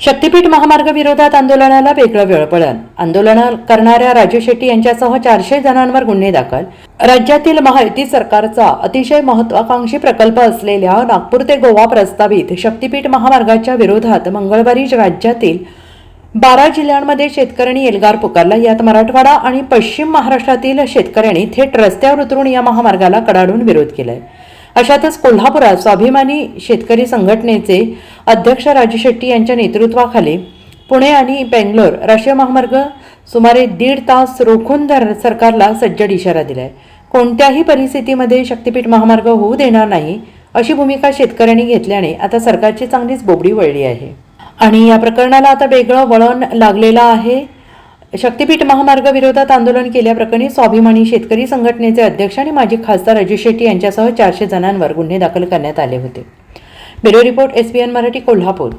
शक्तीपीठ महामार्ग विरोधात आंदोलनाला वेगळं वेळपळण आंदोलन करणाऱ्या राजू शेट्टी यांच्यासह चारशे जणांवर गुन्हे दाखल. राज्यातील महायुती सरकारचा अतिशय महत्वाकांक्षी प्रकल्प असलेल्या नागपूर ते गोवा प्रस्तावित शक्तीपीठ महामार्गाच्या विरोधात मंगळवारी राज्यातील बारा जिल्ह्यांमध्ये शेतकऱ्यांनी एल्गार पुकारला. यात मराठवाडा आणि पश्चिम महाराष्ट्रातील शेतकऱ्यांनी थेट रस्त्यावर उतरून या महामार्गाला कडाडून विरोध केलाय. अशातच कोल्हापुरात स्वाभिमानी शेतकरी संघटनेचे अध्यक्ष राजू शेट्टी यांच्या नेतृत्वाखाली पुणे आणि बेंगलोर राष्ट्रीय महामार्ग सुमारे दीड तास रोखून धर सरकारला सज्जड इशारा दिलाय. कोणत्याही परिस्थितीमध्ये शक्तीपीठ महामार्ग होऊ देणार नाही अशी भूमिका शेतकऱ्यांनी घेतल्याने आता सरकारची चांगलीच बोबडी वळली आहे. आणि या प्रकरणाला आता वेगळं वळण लागलेलं आहे. शक्तीपीठ महामार्ग विरोधात आंदोलन केल्याप्रकरणी स्वाभिमानी शेतकरी संघटनेचे अध्यक्ष आणि माजी खासदार अजय शेट्टी यांच्यासह चारशे जणांवर गुन्हे दाखल करण्यात आले होते. Bureau report SBN Marathi Kolhapur.